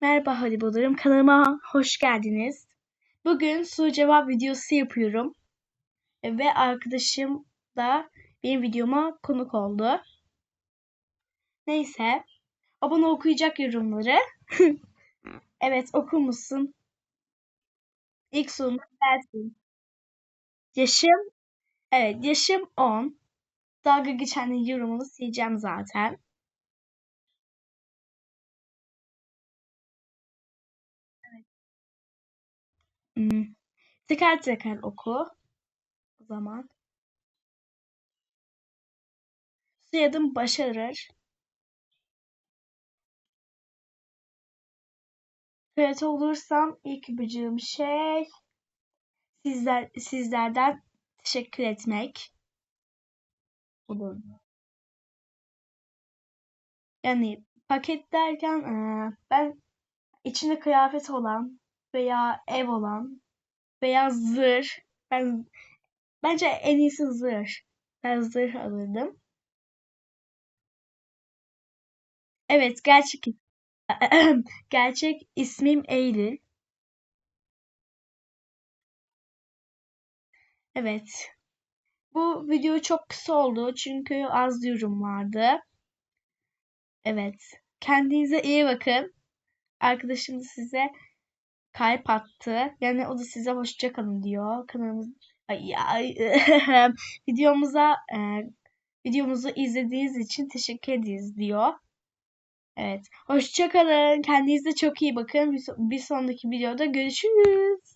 Merhaba Haribolarım. Kanalıma hoş geldiniz. Bugün soru cevap videosu yapıyorum. Ve arkadaşım da benim videoma konuk oldu. Neyse. O bana okuyacak yorumları. evet okur musun? İlk sorumuz gelsin. Yaşım, evet yaşım 10. Dalga geçenlerin yorumunu sileceğim zaten. Hmm. Teker teker oku. O zaman. Soyadım başarır. Evet olursam ilk yapacağım şey sizler sizlerden teşekkür etmek olur. Yani paket derken ben içinde kıyafet olan veya ev olan veya zırh ben bence en iyisi zırh. Ben zırh alırdım. Evet gerçek gerçek ismim Eylül. Evet. Bu video çok kısa oldu çünkü az yorum vardı. Evet. Kendinize iyi bakın. Arkadaşım da size kalp attı. Yani o da size hoşça kalın diyor. Kanalımız ay, ay, videomuza e, videomuzu izlediğiniz için teşekkür ederiz diyor. Evet. Hoşça kalın. Kendinize çok iyi bakın. Bir, bir sonraki videoda görüşürüz.